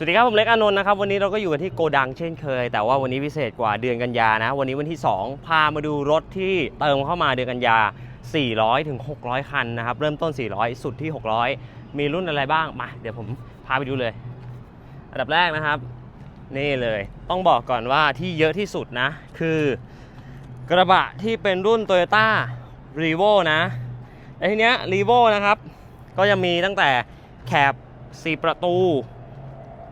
สวัสดีครับ ผมเล็กอานนท์นะครับ วันนี้เราก็อยู่กันที่โกดังเช่นเคย แต่ว่าวันนี้พิเศษกว่าเดือนกันยานะ วันนี้วันที่ 2 พามาดูรถที่เติมเข้ามาเดือนกันยา 400 ถึง 600 คันนะครับ เริ่มต้น 400 สุดที่ 600 มีรุ่นอะไรบ้าง มา เดี๋ยวผมพาไปดูเลย อันดับแรกนะครับ นี่เลย ต้องบอกก่อนว่าที่เยอะที่สุดนะ คือกระบะที่เป็นรุ่น Toyota r e v o นะและทีเนี้ย r e v o นะครับ ก็จะมีตั้งแต่แคบ4ประตู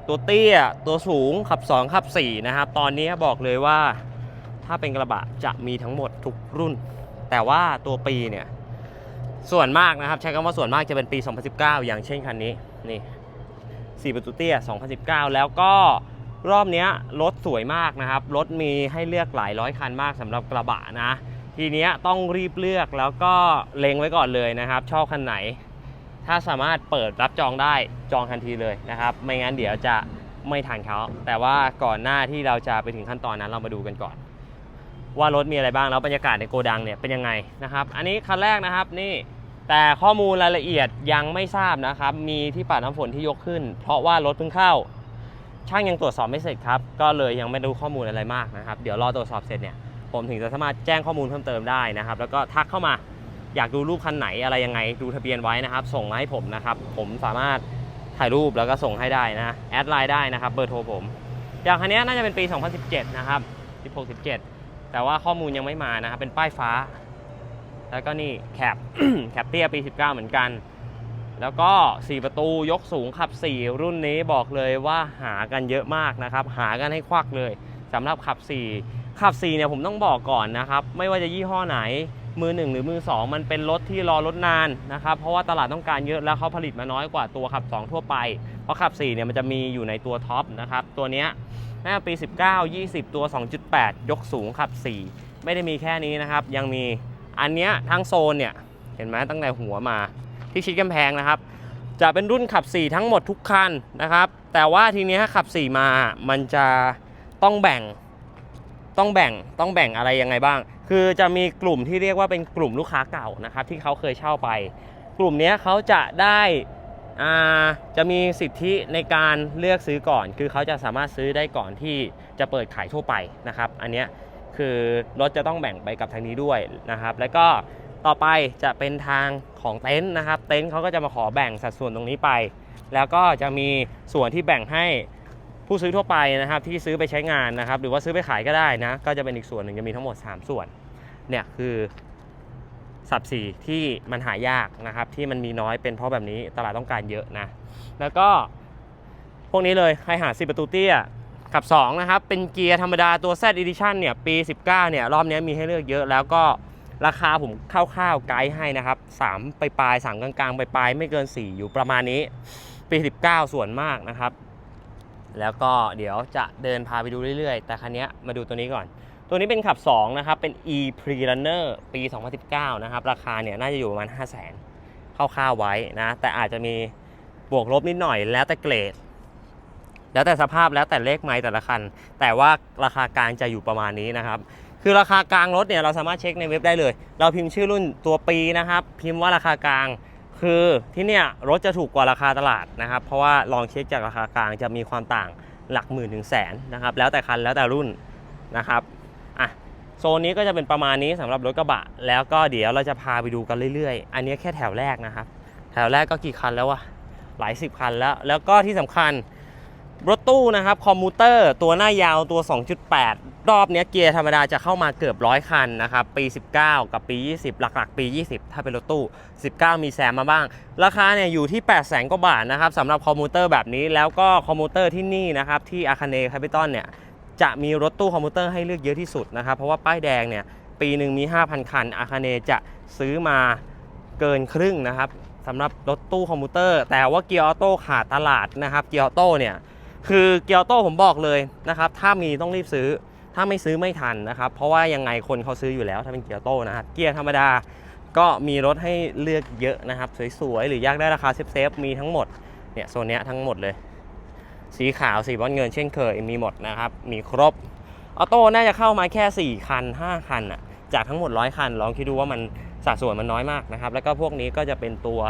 ตัวเตี้ย ตัวสูงขับ 2 ขับ 4 นะครับ ตอนนี้บอกเลยว่าถ้าเป็นกระบะจะมีทั้งหมดทุกรุ่น แต่ว่าตัวปีเนี่ย ส่วนมากนะครับ ใช้คำว่าส่วนมากจะเป็นปี 2019 อย่างเช่นคันนี้นี่ 4 ประตูเตี้ย 2019 แล้วก็รอบนี้รถสวยมากนะครับ รถมีให้เลือกหลายร้อยคันมากสำหรับกระบะนะ ทีนี้ต้องรีบเลือกแล้วก็เล็งไว้ก่อนเลยนะครับ ชอบคันไหน ถ้าสามารถเปิดรับจองได้จองทันทีเลยนะครับ ไม่งั้นเดี๋ยวจะไม่ทันเขา แต่ว่าก่อนหน้าที่เราจะไปถึงขั้นตอนนั้นเรามาดูกันก่อน ว่ารถมีอะไรบ้างแล้วบรรยากาศในโกดังเนี่ยเป็นยังไงนะครับ อันนี้คันแรกนะครับนี่แต่ข้อมูลรายละเอียดยังไม่ทราบนะครับ มีที่ปัดน้ำฝนที่ยกขึ้น เพราะว่ารถเพิ่งเข้า ช่างยังตรวจสอบไม่เสร็จครับ ก็เลยยังไม่รู้ข้อมูลอะไรมากนะครับ เดี๋ยวรอตรวจสอบเสร็จเนี่ย ผมถึงจะสามารถแจ้งข้อมูลเพิ่มเติมได้นะครับ แล้วก็ทักเข้ามา อยากดูรูปคันไหนอะไรยังไงดูทะเบียนไว้นะครับ ส่งมาให้ผมนะครับ ผมสามารถถ่ายรูปแล้วก็ส่งให้ได้นะแอดไลน์ได้นะครับเบอร์โทรผมอย่างคันนี้น่าจะเป็นปี 2017 นะครับ 16 17 แต่ว่าข้อมูลยังไม่มานะครับ เป็นป้ายฟ้า แล้วก็นี่แคปแคปเตี้ยปี 19 เหมือนกัน แล้วก็ 4 ประตูยกสูงขับ 4 รุ่นนี้บอกเลยว่าหากันเยอะมากนะครับ หากันให้ควักเลยสำหรับขับ 4 ขับ 4 เนี่ยผมต้องบอกก่อนนะครับ ไม่ว่าจะยี่ห้อไหน มือ1หรือมือ2มันเป็นรถที่รอรถนานนะครับเพราะว่าตลาดต้องการเยอะแล้วเขาผลิตมาน้อยกว่าตัวขับ 2 ทั่วไป เพราะขับ4เนี่ยมันจะมีอยู่ในตัวท็อปนะครับตัวเนี้ยน่าปี 19 20 ตัว 2.8 ยกสูงขับ 4 ไม่ได้มีแค่นี้นะครับ ยังมีอันเนี้ยทั้งโซนเนี่ยเห็นไหมตั้งแต่หัวมาที่ชิดกำแพงนะครับ จะเป็นรุ่นขับ 4 ทั้งหมดทุกคันนะครับ แต่ว่าทีเนี้ยขับ 4 มามันจะต้องแบ่ง ต้องแบ่งต้องแบ่งอะไรยังไงบ้าง คือจะมีกลุ่มที่เรียกว่าเป็นกลุ่มลูกค้าเก่านะครับที่เขาเคยเช่าไป กลุ่มนี้เขาจะได้จะมีสิทธิในการเลือกซื้อก่อน คือเขาจะสามารถซื้อได้ก่อนที่จะเปิดขายทั่วไปนะครับ อันนี้คือรถจะต้องแบ่งไปกับทางนี้ด้วยนะครับ แล้วก็ต่อไปจะเป็นทางของเต็นท์นะครับ เต็นท์เขาก็จะมาขอแบ่งสัดส่วนตรงนี้ไป แล้วก็จะมีส่วนที่แบ่งให้ ผู้ซื้อทั่วไปนะครับที่ซื้อไปใช้งานนะครับ หรือว่าซื้อไปขายก็ได้นะ ก็จะเป็นอีกส่วนหนึ่งจะมีทั้งหมด 3 ส่วน เนี่ยคือสับสีที่มันหายากนะครับ ที่มันมีน้อยเป็นเพราะแบบนี้ตลาดต้องการเยอะนะ แล้วก็พวกนี้เลยใครหา10ประตูเตี้ยกับ 2 นะครับ เป็นเกียร์ธรรมดาตัว Z Edition เนี่ยปี 19 เนี่ย รอบนี้มีให้เลือกเยอะแล้วก็ราคาผมคร่าวๆไกด์ให้นะครับ3ไปปลายๆ3กลางๆ ไปปลายๆไม่เกิน 4 อยู่ประมาณนี้ ปี 19 ส่วนมากนะครับ แล้วก็เดี๋ยวจะเดินพาไปดูเรื่อยๆ แต่คันนี้มาดูตัวนี้ก่อน ตัวนี้เป็นขับ 2 นะครับ เป็น e pre runner ปี 2019 นะครับ ราคาเนี่ยน่าจะอยู่ประมาณ 5 0 0 0 0 0คร่าวๆไว้นะ แต่อาจจะมีบวกลบนิดหน่อยแล้วแต่เกรด แล้วแต่สภาพแล้วแต่เลขไม้แต่ละคัน แต่ว่าราคากลางจะอยู่ประมาณนี้นะครับ คือราคากลางรถเนี่ยเราสามารถเช็คในเว็บได้เลย เราพิมพ์ชื่อรุ่นตัวปีนะครับ พิมพ์ว่าราคากลาง คือที่เนี่ยรถจะถูกกว่าราคาตลาดนะครับ เพราะว่าลองเช็คจากราคากลางจะมีความต่างหลักหมื่นถึงแสนนะครับ แล้วแต่คันแล้วแต่รุ่นนะครับอะโซนนี้ก็จะเป็นประมาณนี้สำหรับรถกระบะ แล้วก็เดี๋ยวเราจะพาไปดูกันเรื่อยๆ อันนี้แค่แถวแรกนะครับ แถวแรกก็กี่คันแล้ววะหลายสิบคันแล้ว แล้วก็ที่สำคัญรถตู้นะครับคอมมูเตอร์ตัวหน้ายาวตัว 2.8 รอบเนี้ยเกียร์ธรรมดาจะเข้ามาเกือบร้อยคันนะครับ ปี 19 กับปี 20 หลักๆ ปี 20 ถ้าเป็นรถตู้ 19 มีแซมมาบ้าง ราคาเนี่ยอยู่ที่ 8 0 0 0 0 0กว่าบาทนะครับสำหรับคอมมูเตอร์แบบนี้แล้วก็คอมมูเตอร์ที่นี่นะครับ ที่อาคาเนแคปิตอลเนี่ยจะมีรถตู้คอมมูเตอร์ให้เลือกเยอะที่สุดนะครับ เพราะว่าป้ายแดงเนี่ยปีหนึ่งมี 5,000 คัน อาคาเนจะซื้อมาเกินครึ่งนะครับสำหรับรถตู้คอมมูเตอร์ แต่ว่าเกียร์ออโต้ขาดตลาดนะครับเกียร์ออโต้เนี่ยคือเกียร์ออโต้ผมบอกเลยนะครับถ้ามีต้องรีบซื้อ ถ้าไม่ซื้อไม่ทันนะครับ เพราะว่ายังไงคนเขาซื้ออยู่แล้วถ้าเป็นเกียร์โต้นะครับเกียร์ธรรมดาก็มีรถให้เลือกเยอะนะครับ สวยๆ หรืออยากได้ราคาเซฟๆมีทั้งหมดเนี่ยโซนเนี้ยทั้งหมดเลย สีขาวสีบอลเงินเช่นเคยมีหมดนะครับ มีครบออโต้น่าจะเข้ามาแค่ 4 คัน 5 คันอะจากทั้งหมด 100 คัน ลองคิดดูว่ามันสัดส่วนมันน้อยมากนะครับ แล้วก็พวกนี้ก็จะเป็นตัว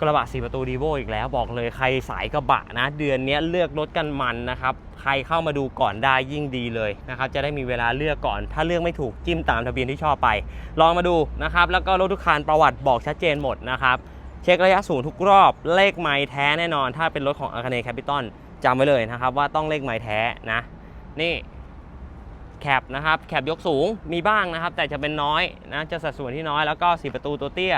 กระบะสีประตูดีโวอีกแล้วบอกเลยใครสายกระบะนะ เดือนนี้เลือกรถกันมันนะครับ รเข้ามาดูก่อนได้ยิ่งดีเลยนะครับจะได้มีเวลาเลือกก่อน ถ้าเลือกไม่ถูกจิ้มตามทะเบียนที่ชอบไป ลองมาดูนะครับแล้วก็รถทุกคันประวัติบอกชัดเจนหมดนะครับเช็คระยะสูงทุกรอบเลขไม้แท้แน่นอน ถ้าเป็นรถของ a า a เน e Capital จำไว้เลยนะครับว่าต้องเลขไม้แท้นะนี่แคปนะครับแคปยกสูงมีบ้างนะครับ แต่จะเป็นน้อยนะจะสัดส่วนที่น้อยแล้วก็สีประตูตัวเตี้ย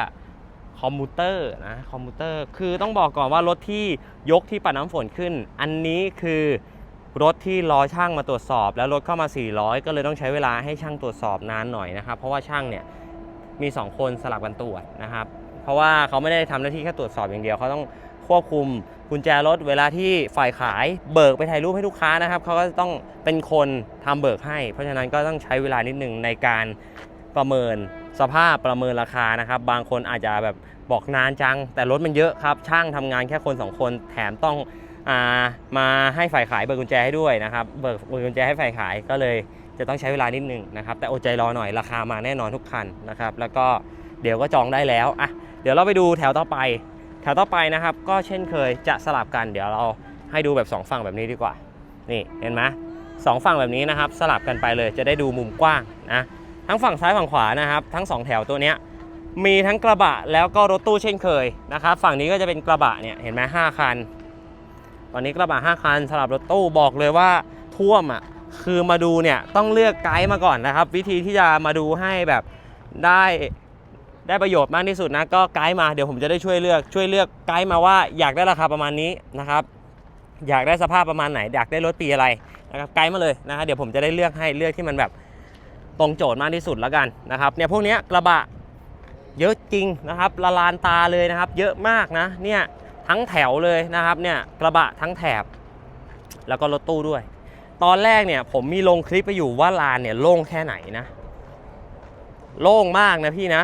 คอมมูเตอร์นะคอมมูเตอร์คือต้องบอกก่อนว่ารถที่ยกที่ปัดน้ำฝนขึ้น อันนี้คือ รถที่รอช่างมาตรวจสอบ แล้วรถเข้ามา 400 ก็เลยต้องใช้เวลาให้ช่างตรวจสอบนานหน่อยนะครับ เพราะว่าช่างเนี่ยมี 2 คนสลับกันตรวจนะครับ เพราะว่าเขาไม่ได้ทำหน้าที่แค่ตรวจสอบอย่างเดียวเขาต้องควบคุมกุญแจรถเวลาที่ฝ่ายขายเบิกไปถ่ายรูปให้ลูกค้านะครับเขาก็ต้องเป็นคนทำเบิกให้ เพราะฉะนั้นก็ต้องใช้เวลานิดหนึ่งในการประเมินสภาพประเมินราคานะครับ บางคนอาจจะแบบ บอกนานจัง แต่รถมันเยอะครับ ช่างทำงานแค่คนสองคนแถมต้องอามาให้ฝ่ายขายเบิกกุญแจให้ด้วยนะครับเบิกเบิกกุญแจให้ฝ่ายขายก็เลยจะต้องใช้เวลานิดหนึงนะครับ แต่อดใจรอหน่อยราคามาแน่นอนทุกคันนะครับ แล้วก็เดี๋ยวก็จองได้แล้วอะเดี๋ยวเราไปดูแถวต่อไป แถวต่อไปนะครับ ก็เช่นเคยจะสลับกัน เดี๋ยวเราให้ดูแบบ 2 ฝั่งแบบนี้ดีกว่า นี่เห็นไหมสองฝั่งแบบนี้นะครับ สลับกันไปเลยจะได้ดูมุมกว้างนะทั้งฝั่งซ้ายฝั่งขวานะครับ ทั้งสองแถวตัวเนี้ย มีทั้งกระบะแล้วก็รถตู้เช่นเคยนะครับ ฝั่งนี้ก็จะเป็นกระบะเนี่ยเห็นไหมห้าคัน ตอนนี้กระบะ5คันสำหรับรถตู้บอกเลยว่าท่วมอะคือมาดูเนี่ยต้องเลือกไกด์มาก่อนนะครับ วิธีที่จะมาดูให้แบบได้ได้ประโยชน์มากที่สุดนะก็ไกด์มาเดี๋ยวผมจะได้ช่วยเลือกช่วยเลือกไกด์มาว่าอยากได้ราคาประมาณนี้นะครับ อยากได้สภาพประมาณไหน อยากได้รถปีอะไรนะครับไกด์มาเลยนะครับเดี๋ยวผมจะได้เลือกให้เลือกที่มันแบบตรงโจทย์มากที่สุดแล้วกันนะครับเนี่ยพวกนี้กระบะ เยอะจริงนะครับละลานตาเลยนะครับ เยอะมากนะเนี่ยทั้งแถวเลยนะครับเนี่ยกระบะทั้งแถบ แล้วก็รถตู้ด้วย ตอนแรกเนี่ยผมมีลงคลิปไปอยู่ว่าลานเนี่ยโล่งแค่ไหนนะ โล่งมากนะพี่นะ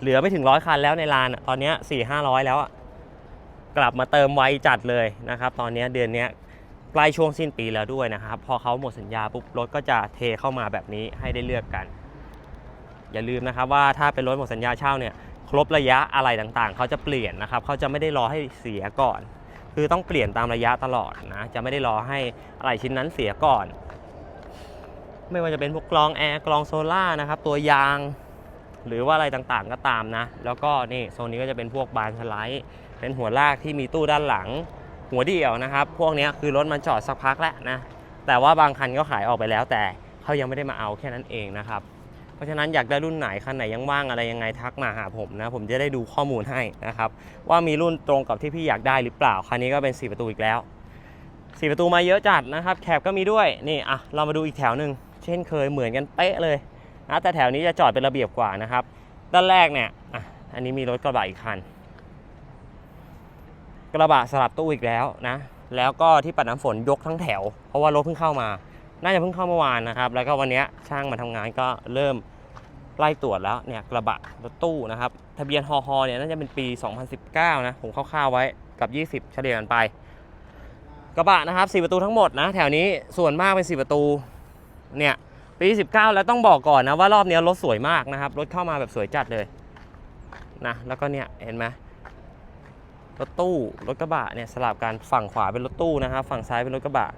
เหลือไม่ถึงร้อยคันแล้วในลานตอนนี้สี่ห้าร้อยแล้วอะกลับมาเติมไวจัดเลยนะครับ ตอนนี้เดือนนี้ใกล้ช่วงสิ้นปีแล้วด้วยนะครับ พอเขาหมดสัญญาปุ๊บรถก็จะเทเข้ามาแบบนี้ให้ได้เลือกกัน อย่าลืมนะครับว่าถ้าเป็นรถหมดสัญญาเช่าเนี่ยครบระยะอะไรต่างๆ เขาจะเปลี่ยนนะครับเขาจะไม่ได้รอให้เสียก่อน คือต้องเปลี่ยนตามระยะตลอดนะจะไม่ได้รอให้อะไรชิ้นนั้นเสียก่อน ไม่ว่าจะเป็นพวกกรองแอร์กรองโซล่านะครับตัวยาง หรือว่าอะไรต่างๆก็ตามนะ แล้วก็นี่โซนนี้ก็จะเป็นพวกบานสไลด์ เป็นหัวลากที่มีตู้ด้านหลัง หัวเดี่ยวนะครับ พวกนี้คือรถมันจอดสักพักแล้วนะแต่ว่าบางคันก็ขายออกไปแล้วแต่เขายังไม่ได้มาเอาแค่นั้นเองนะครับ เพราะฉะนั้นอยากได้รุ่นไหนคันไหนยังว่างอะไรยังไงทักมาหาผมนะ ผมจะได้ดูข้อมูลให้นะครับ ว่ามีรุ่นตรงกับที่พี่อยากได้หรือเปล่า คันนี้ก็เป็น 4 ประตูอีกแล้ว 4 ประตูมาเยอะจัดนะครับ แคบก็มีด้วย นี่อะเรามาดูอีกแถวหนึ่งเช่นเคยเหมือนกันเป๊ะเลยนะแต่แถวนี้จะจอดเป็นระเบียบกว่านะครับ ด้านแรกเนี่ยอะอันนี้มีรถกระบะอีกคัน กระบะสลับตู้อีกแล้วนะ แล้วก็ที่ปัดน้ำฝนยกทั้งแถว เพราะว่ารถเพิ่งเข้ามา น่าจะเพิ่งเข้าเมื่อวานนะครับ แล้วก็วันนี้ช่างมาทำงานก็เริ่มไล่ตรวจแล้วเนี่ยกระบะรถตู้นะครับ ทะเบียนฮอฮอเนี่ยน่าจะเป็นปี 2019 นะ ผมคร่าวๆไว้กับ 20 เฉลี่ยกันไป กระบะนะครับ4ประตูทั้งหมดนะ แถวนี้ส่วนมากเป็น 4 ประตูเนี่ยปี 19 แล้วต้องบอกก่อนนะว่ารอบนี้รถสวยมากนะครับ รถเข้ามาแบบสวยจัดเลยนะแล้วก็เนี่ยเห็นไหมรถตู้รถกระบะเนี่ยสลับกันฝั่งขวาเป็นรถตู้นะครับฝั่งซ้ายเป็นรถกระบะ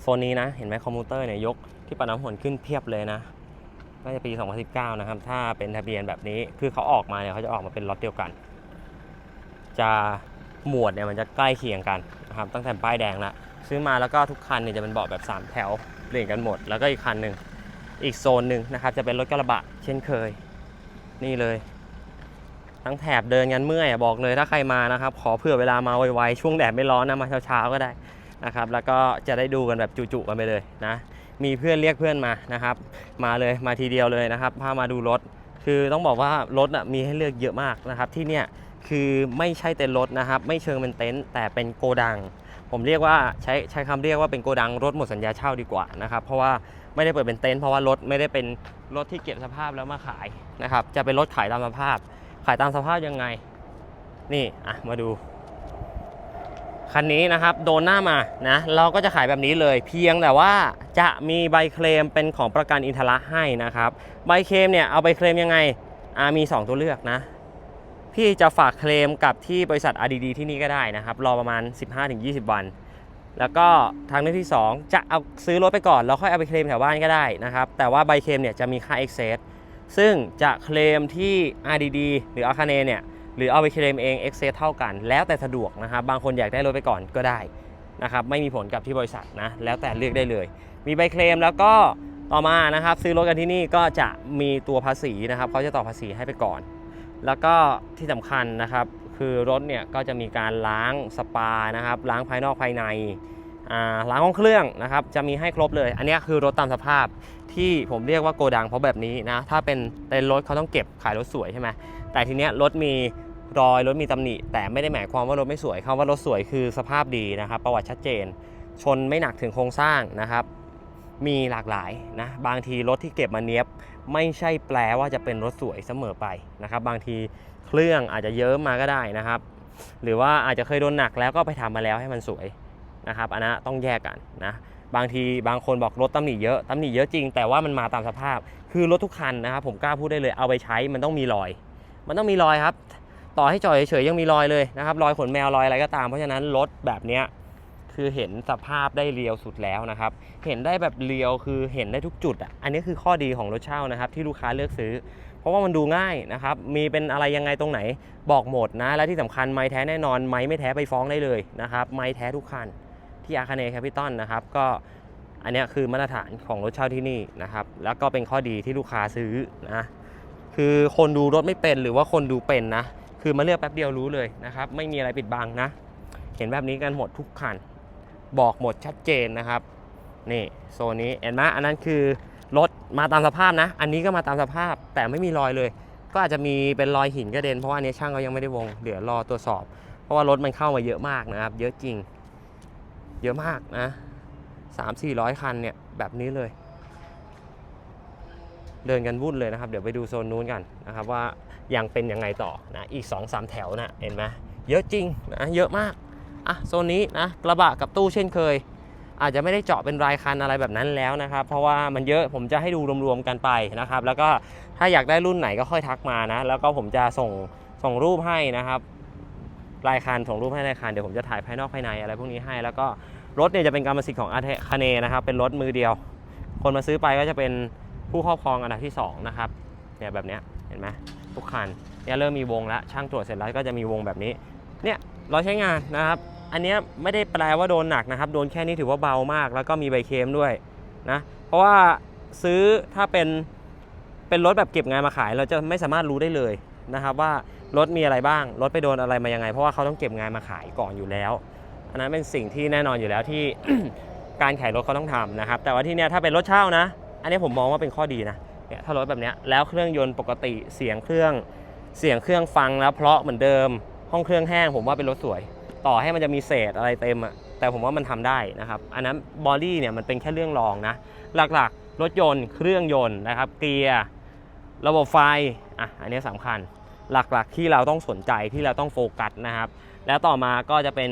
โซนนี้นะ เห็นไหมคอมพิวเตอร์เนี่ยยกที่ปัดน้ำฝนขึ้นเพียบเลยนะน่าจะปี 2019 นะครับ ถ้าเป็นทะเบียนแบบนี้คือเขาออกมาเนี่ยเขาจะออกมาเป็นล็อตเดียวกัน จะหมวดเนี่ยมันจะใกล้เคียงกันนะครับตั้งแต่ป้ายแดงละซื้อมาแล้วก็ทุกคันเนี่ยจะเป็นเบาะแบบ 3 แถวเปลี่ยนกันหมด แล้วก็อีกคันหนึ่งอีกโซนหนึ่งนะครับจะเป็นรถกระบะเช่นเคย นี่เลย ทั้งแถบเดินกันเมื่อยบอกเลยถ้าใครมานะครับ ขอเผื่อเวลามาไวๆช่วงแดดไม่ร้อนนะมาเช้าๆก็ได้ นะครับแล้วก็จะได้ดูกันแบบจุๆกันไปเลยนะมีเพื่อนเรียกเพื่อนมานะครับ มาเลยมาทีเดียวเลยนะครับพามาดูรถ คือต้องบอกว่ารถอะมีให้เลือกเยอะมากนะครับที่เนี่ยคือไม่ใช่เต็นท์รถนะครับไม่เชิงเป็นเต็นท์แต่เป็นโกดัง ผมเรียกว่าใช้ใช้คำเรียกว่าเป็นโกดังรถหมดสัญญาเช่าดีกว่านะครับเพราะว่าไม่ได้เปิดเป็นเต็นท์เพราะว่ารถไม่ได้เป็นรถที่เก็บสภาพแล้วมาขายนะครับจะเป็นรถขายตามสภาพ ขายตามสภาพยังไง นี่อะมาดู คันนี้นะครับโดนหน้ามานะเราก็จะขายแบบนี้เลย เพียงแต่ว่าจะมีใบเคลมเป็นของประกันอินทระให้นะครับใบเคลมเนี่ยเอาไปเคลมยังไงอามี 2 ตัวเลือกนะพี่จะฝากเคลมกับที่บริษัท RDD ที่นี่ก็ได้นะครับ รอประมาณ 15-20 วัน แล้วก็ทางเลือกที่ 2 จะเอาซื้อรถไปก่อน แล้วค่อยเอาไปเคลมแถวบ้านก็ได้นะครับ แต่ว่าใบเคลมเนี่ยจะมีค่า excess ซึ่งจะเคลมที่ RDD หรืออาคาเนเนี่ย หรือเอาไปเคลมเอง excess เท่ากัน แล้วแต่สะดวกนะครับบางคนอยากได้รถไปก่อนก็ได้นะครับไม่มีผลกับที่บริษัทนะแล้วแต่เลือกได้เลย มีใบเคลมแล้วก็ต่อมานะครับซื้อรถกันที่นี่ก็จะมีตัวภาษีนะครับเขาจะต่อภาษีให้ไปก่อน แล้วก็ที่สำคัญนะครับคือรถเนี่ยก็จะมีการล้างสปานะครับล้างภายนอกภายในล้างห้องเครื่องนะครับจะมีให้ครบเลย อันนี้คือรถตามสภาพที่ผมเรียกว่าโกดังเพราะแบบนี้นะถ้าเป็นเต็นรถเขาต้องเก็บขายรถสวยใช่ไหมแต่ทีเนี้ยรถมี รอยรถมีตำหนิ แต่ไม่ได้หมายความว่ารถไม่สวยคำว่ารถสวยคือสภาพดีนะครับ ประวัติชัดเจน ชนไม่หนักถึงโครงสร้างนะครับ มีหลากหลายนะบางทีรถที่เก็บมาเนี้ยบ ไม่ใช่แปลว่าจะเป็นรถสวยเสมอไปนะครับ บางทีเครื่องอาจจะเยิ้มมาก็ได้นะครับ หรือว่าอาจจะเคยโดนหนักแล้วก็ไปทำมาแล้วให้มันสวยนะครับอันนั้นต้องแยกกันนะบางทีบางคนบอกรถตำหนิเยอะตำหนิเยอะจริง แต่ว่ามันมาตามสภาพ คือรถทุกคันนะครับผมกล้าพูดได้เลยเอาไปใช้มันต้องมีรอย มันต้องมีรอยครับ ต่อให้จอดเฉยๆยังมีรอยเลยนะครับรอยขนแมวรอยอะไรก็ตาม เพราะฉะนั้นรถแบบเนี้ยคือเห็นสภาพได้เรียวสุดแล้วนะครับ เห็นได้แบบเรียวคือเห็นได้ทุกจุดอะ อันนี้คือข้อดีของรถเช่านะครับที่ลูกค้าเลือกซื้อ เพราะว่ามันดูง่ายนะครับ มีเป็นอะไรยังไงตรงไหนบอกหมดนะ และที่สำคัญไม้แท้แน่นอน ไม้ไม่แท้ไปฟ้องได้เลยนะครับ ไม้แท้ทุกคันที่อาคาเนแคปิตอลนะครับ ก็อันนี้คือมาตรฐานของรถเช่าที่นี่นะครับ แล้วก็เป็นข้อดีที่ลูกค้าซื้อนะ คือคนดูรถไม่เป็นหรือว่าคนดูเป็นนะ คือมาเลือกแป๊บเดียวรู้เลยนะครับ ไม่มีอะไรปิดบังนะ เห็นแบบนี้กันหมดทุกคัน บอกหมดชัดเจนนะครับ นี่โซนนี้เห็นไหมอันนั้นคือรถมาตามสภาพนะ อันนี้ก็มาตามสภาพแต่ไม่มีรอยเลย ก็อาจจะมีเป็นรอยหินกระเด็นเพราะว่าอันนี้ช่างเขายังไม่ได้วงเดี๋ยวรอตรวจสอบ เพราะว่ารถมันเข้ามาเยอะมากนะครับ เยอะจริง เยอะมากนะสามสี่ร้อยคันเนี่ยแบบนี้เลย เดินกันวุ่นเลยนะครับ เดี๋ยวไปดูโซนนู้นกันนะครับว่า ยังเป็นยังไงต่อนะอีก2อสแถวนะเห็นไหมเยอะจริงนะเยอะมากอะโซนนี้นะกระบะกับตู้เช่นเคย อาจจะไม่ได้เจาะเป็นรายคันอะไรแบบนั้นแล้วนะครับ เพราะว่ามันเยอะผมจะให้ดูรวมๆกันไปนะครับ แล้วก็ถ้าอยากได้รุ่นไหนก็ค่อยทักมานะ แล้วก็ผมจะส่งส่งรูปให้นะครับรายคันส่งรูปให้รายคันเดี๋ยวผมจะถ่ายภายนอกภายในอะไรพวกนี้ให้ แล้วก็รถเนี่ยจะเป็นกรรมสิทธิ์ของอาคาเนนะครับ เป็นรถมือเดียว คนมาซื้อไปก็จะเป็นผู้ครอบครองอันดับที่สองนะครับเนี่ยแบบเนี้ยเห็นไหม ทุกคันเนี่ยเริ่มมีวงแล้วช่างตรวจเสร็จแล้วก็จะมีวงแบบนี้เนี่ยเราใช้งานนะครับอันนี้ไม่ได้แปลว่าโดนหนักนะครับ โดนแค่นี้ถือว่าเบามาก แล้วก็มีใบเคมด้วยนะเพราะว่าซื้อถ้าเป็นเป็นรถแบบเก็บงานมาขาย เราจะไม่สามารถรู้ได้เลยนะครับว่ารถมีอะไรบ้าง รถไปโดนอะไรมายังไง เพราะว่าเขาต้องเก็บงานมาขายก่อนอยู่แล้ว อันนั้นเป็นสิ่งที่แน่นอนอยู่แล้วที่การขายรถเขาต้องทำนะครับ แต่ว่าที่เนี้ยถ้าเป็นรถเช่านะ อันนี้ผมมองว่าเป็นข้อดีนะ เนี่ยถ้ารถแบบนี้แล้วเครื่องยนต์ปกติเสียงเครื่องเสียงเครื่องฟังแล้วเพราะเหมือนเดิม ห้องเครื่องแห้งผมว่าเป็นรถสวย ต่อให้มันจะมีเศษอะไรเต็มอะแต่ผมว่ามันทำได้นะครับอันนั้นบอดี้เนี่ยมันเป็นแค่เรื่องรองนะหลักๆ รถยนต์เครื่องยนต์นะครับเกียร์ระบบไฟอะอันนี้สำคัญหลักๆที่เราต้องสนใจที่เราต้องโฟกัสนะครับ แล้วต่อมาก็จะเป็น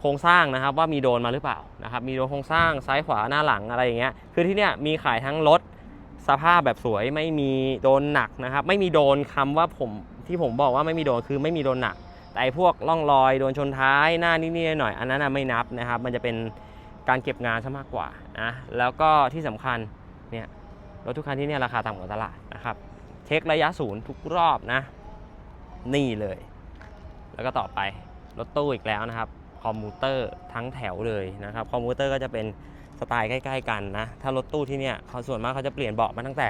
โครงสร้างนะครับว่ามีโดนมาหรือเปล่านะครับมีโดนโครงสร้างซ้ายขวาหน้าหลังอะไรอย่างเงี้ยคือที่เนี้ยมีขายทั้งรถ สภาพแบบสวยไม่มีโดนหนักนะครับ ไม่มีโดนคำว่าผมที่ผมบอกว่าไม่มีโดนคือไม่มีโดนหนัก แต่พวกร่องรอยโดนชนท้ายหน้านิดๆหน่อยอันนั้นไม่นับนะครับ มันจะเป็นการเก็บงานซะมากกว่านะแล้วก็ที่สำคัญเนี่ยรถทุกคันที่เนี่ยราคาต่ำกว่าตลาดนะครับเช็คระยะศูนย์ทุกรอบนะ นี่เลย แล้วก็ต่อไปรถตู้อีกแล้วนะครับคอมมูเตอร์ทั้งแถวเลยนะครับคอมมูเตอร์ก็จะเป็น สไตล์ใกล้ๆกันนะ ถ้ารถตู้ที่เนี่ยเขาส่วนมากเขาจะเปลี่ยนเบาะมาตั้งแต่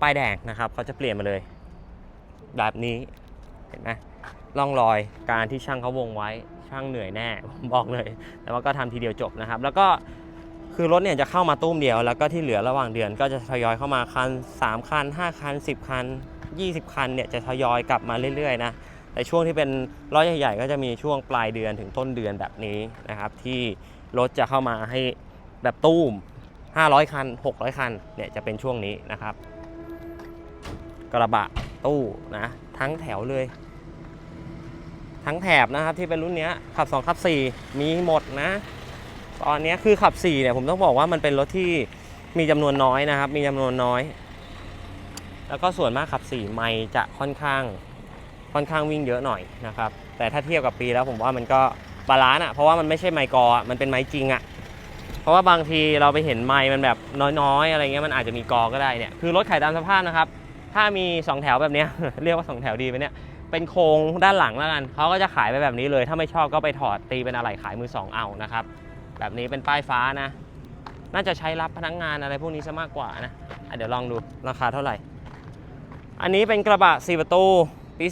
ป้ายแดงนะครับเขาจะเปลี่ยนมาเลย แบบนี้เห็นไหมร่องรอยการที่ช่างเขาวงไว้ช่างเหนื่อยแน่ผมบอกเลย แต่ว่าก็ทำทีเดียวจบนะครับ แล้วก็คือรถเนี่ยจะเข้ามาตุ้มเดียว แล้วก็ที่เหลือระหว่างเดือนก็จะทยอยเข้ามาคัน 3 คัน 5 คัน 10 คัน 20 คันเนี่ยจะทยอยกลับมาเรื่อยๆนะแต่ช่วงที่เป็นร้อยใหญ่ๆก็จะมีช่วงปลายเดือนถึงต้นเดือนแบบนี้นะครับ ที่รถจะเข้ามาให้ แบบตุ้ม500 คัน 600 คันเนี่ยจะเป็นช่วงนี้นะครับ กระบะตู้นะทั้งแถวเลย ทั้งแถบนะครับที่เป็นรุ่นเนี้ยขับ2ขับ 4 มีหมดนะ ตอนนี้คือขับ4เนี่ยผมต้องบอกว่ามันเป็นรถที่มีจำนวนน้อยนะครับ มีจำนวนน้อย แล้วก็ส่วนมากขับ 4 ไม่จะค่อนข้างค่อนข้างวิ่งเยอะหน่อยนะครับ แต่ถ้าเทียบกับปีแล้วผมว่ามันก็บาลานซ์อะเพราะว่ามันไม่ใช่ไมค์กอมันเป็นไม้จริงอะ เพราะว่าบางทีเราไปเห็นไม้มันแบบน้อยๆ อะไรเงี้ยมันอาจจะมีกอก็ได้เนี่ยคือรถขายตามสภาพนะครับ ถ้ามี 2 แถวแบบเนี้ย เรียกว่า 2 แถวดีไหมเนี่ยเป็นโครงด้านหลังแล้วกันเขาก็จะขายไปแบบนี้เลย ถ้าไม่ชอบก็ไปถอดตีเป็นอะไหล่ขายมือสองเอานะครับแบบนี้เป็นป้ายฟ้านะ น่าจะใช้รับพนักงานอะไรพวกนี้ซะมากกว่านะะเดี๋ยวลองดูราคาเท่าไหร่ อันนี้เป็นกระบะ4ประตูปี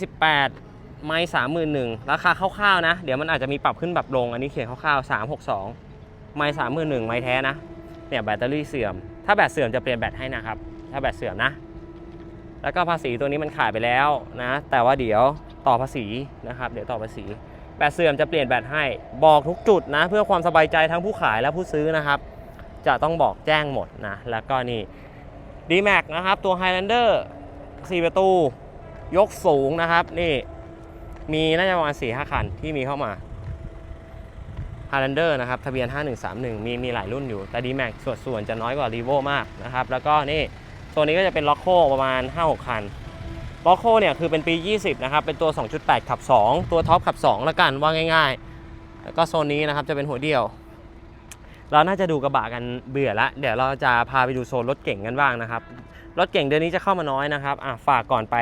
18 ไม้สามหมื่นหนึ่งราคาคร่าวๆนะ เดี๋ยวมันอาจจะมีปรับขึ้นปรับลง อันนี้เขียนคร่าวๆ362 ไม้สามหมื่นหนึ่งไม้แท้นะเนี่ยแบตเตอรี่เสื่อม ถ้าแบตเสื่อมจะเปลี่ยนแบตให้นะครับ ถ้าแบตเสื่อมนะ แล้วก็ภาษีตัวนี้มันขายไปแล้วนะ แต่ว่าเดี๋ยวต่อภาษีนะครับ เดี๋ยวต่อภาษี แบตเสื่อมจะเปลี่ยนแบตให้ บอกทุกจุดนะ เพื่อความสบายใจทั้งผู้ขายและผู้ซื้อนะครับ จะต้องบอกแจ้งหมดนะ แล้วก็นี่ d m a x นะครับ ตัว Highlander 4 ประตู ยกสูงนะครับ นี่ มีน่าจะประมาณ4 5คันที่มีเข้ามา Highlander นะครับทะเบียน 5131 มีมีหลายรุ่นอยู่ แต่ d m a x ส่วนส่วนจะน้อยกว่า r e v o มากนะครับ แล้วก็นี่ตัวนี้ก็จะเป็น l o c o ประมาณ 5-6 คัน l o c o เนี่ยคือเป็นปี 20 นะครับ เป็นตัว 2.8 ขับ 2 ตัวท็อปขับ2แล้วกันว่าง่ายๆ แล้วก็โซนนี้นะครับจะเป็นหัวเดียว เราน่าจะดูกระบะกันเบื่อละ เดี๋ยวเราจะพาไปดูโซนรถเก่งกันบ้างนะครับ รถเก่งเดือนนี้จะเข้ามาน้อยนะครับอะฝากก่อนไป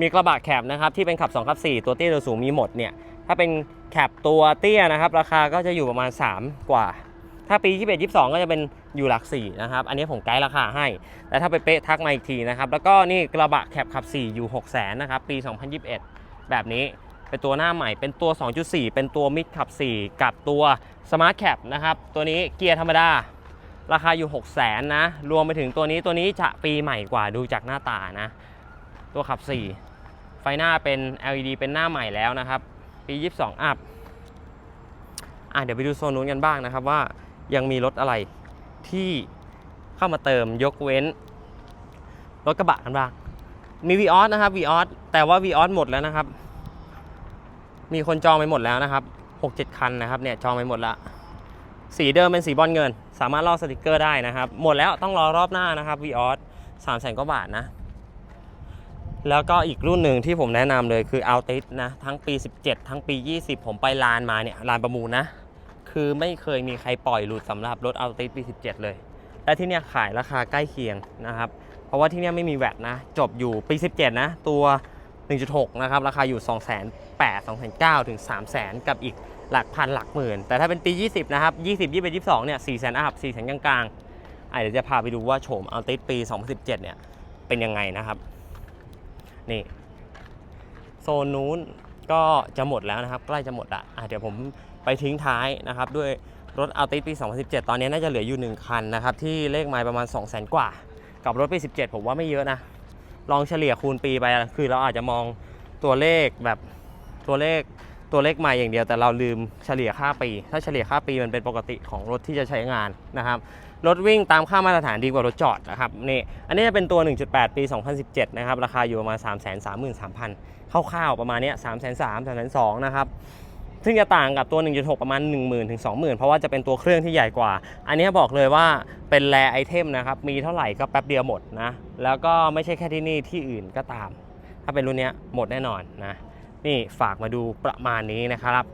มีกระบะแคบนะครับที่เป็นขับ 2 ขับ 4 ตัวเตี้ยตัวสูงมีหมดเนี่ย ถ้าเป็นแคบตัวเตี้ยนะครับ ราคาก็จะอยู่ประมาณ 3 กว่า ถ้าปี 21 22 ก็จะเป็นอยู่หลัก4นะครับ อันนี้ผมไกด์ราคาให้ แต่ถ้าไปเป๊ะทักมาอีกทีนะครับ แล้วก็นี่กระบะแคบขับ 4 อยู่ 6 0 0 0 0นะครับ ปี 2021 แบบนี้เป็นตัวหน้าใหม่ เป็นตัว 2.4 เป็นตัวมิดขับ 4 กับตัว Smart Cap นะครับ ตัวนี้เกียร์ธรรมดา ราคาอยู่ 6 0 0 0 0นนะ รวมไปถึงตัวนี้ ตัวนี้จะปีใหม่กว่าดูจากหน้าตานะ ตัวขับ 4 ไฟหน้าเป็น LED เป็นหน้าใหม่แล้วนะครับ ปี 22 อัพอะเดี๋ยวไปดูโซนนู้นกันบ้างนะครับว่ายังมีรถอะไรที่เข้ามาเติมยกเว้น รถกระบะกันบ้างมี v ีออสนะครับ v ีออสแต่ว่า v ีออสหมดแล้วนะครับ มีคนจองไปหมดแล้วนะครับ 6-7 คันนะครับเนี่ยจองไปหมดละสีเดิมเป็นสีบอลเงิน สามารถลอกสติกเกอร์ได้นะครับ หมดแล้วต้องรอรอบหน้านะครับ v ีออสสามแสนกว่าบาทนะ แล้วก็อีกรุ่นหนึ่งที่ผมแนะนำเลยคือ a l t i s นะทั้งปี 17 ทั้งปี 20 ผมไปลานมาเนี่ยลานประมูลนะ คือไม่เคยมีใครปล่อยหลุดสำหรับรถ a l t i s ปี 17 เลย และที่เนี่ยขายราคาใกล้เคียงนะครับ เพราะว่าที่เนี่ยไม่มีแวตนะ จบอยู่ปี 17 นะ ตัว 1.6 นะครับ ราคาอยู่ 2 8 0 0 0 2 9 0 0ถึง3 0 0 0 กับอีกหลักพันหลักหมื่น แต่ถ้าเป็นปี 20 นะครับ 20 21 22 เนี่ย4 0 0 0 0อัพ4 0 0 0 0กลางๆเดี๋ยวจะพาไปดูว่าโฉม a l t i s ปี 2017 เนี่ยเป็นยังไงนะครับ นี่โซนนู้นก็จะหมดแล้วนะครับ ใกล้จะหมดละอะเดี๋ยวผมไปทิ้งท้ายนะครับ ด้วยรถ a l t i s ปี 2017 ตอนนี้น่าจะเหลืออยู่ 1 คันนะครับ ที่เลขไมล์ประมาณ2 0 0 0 0 0 กว่า กับรถปี 17 ผมว่าไม่เยอะนะ ลองเฉลี่ยคูณปีไป คือเราอาจจะมองตัวเลขแบบตัวเลขตัวเลขใหม่อย่างเดียวแต่เราลืมเฉลี่ยค่าปี ถ้าเฉลี่ยค่าปีมันเป็นปกติของรถที่จะใช้งานนะครับ รถวิ่งตามค่ามาตรฐานดีกว่ารถจอดนะครับนี่อันนี้จะเป็นตัว 1.8 ปี 2017 นะครับ ราคาอยู่ประมาณ 3 3 3 3 0 0 0คร่าวๆประมาณนี้ย3 3 0 0 0 3 2 0 0นะครับซึ่งจะต่างกับตัว 1.6 ประมาณ 10,000ถึง20,000 เพราะว่าจะเป็นตัวเครื่องที่ใหญ่กว่า อันนี้บอกเลยว่าเป็นแรไอเทมนะครับ มีเท่าไหร่ก็แป๊บเดียวหมดนะ แล้วก็ไม่ใช่แค่ที่นี่ที่อื่นก็ตาม ถ้าเป็นรุ่นนี้หมดแน่นอนนะ นี่ฝากมาดูประมาณนี้นะครับ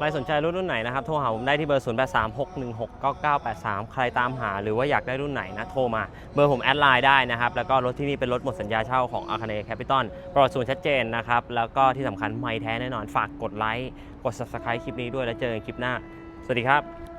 ใครสนใจรุ่นรุ่นไหนนะครับ โทรหาผมได้ที่เบอร์ 0 8 3 6 1 6 9 9 8 3 ใครตามหาหรือว่าอยากได้รุ่นไหนนะ โทรมา เบอร์ผมแอดไลน์ได้นะครับ แล้วก็รถที่นี่เป็นรถหมดสัญญาเช่าของอาคาเนแคปิตอลประวัติสูนชัดเจนนะครับ แล้วก็ที่สำคัญไม่แท้แน่นอน ฝากกดไลค์ กด subscribe คลิปนี้ด้วย แล้วเจอกันคลิปหน้า สวัสดีครับ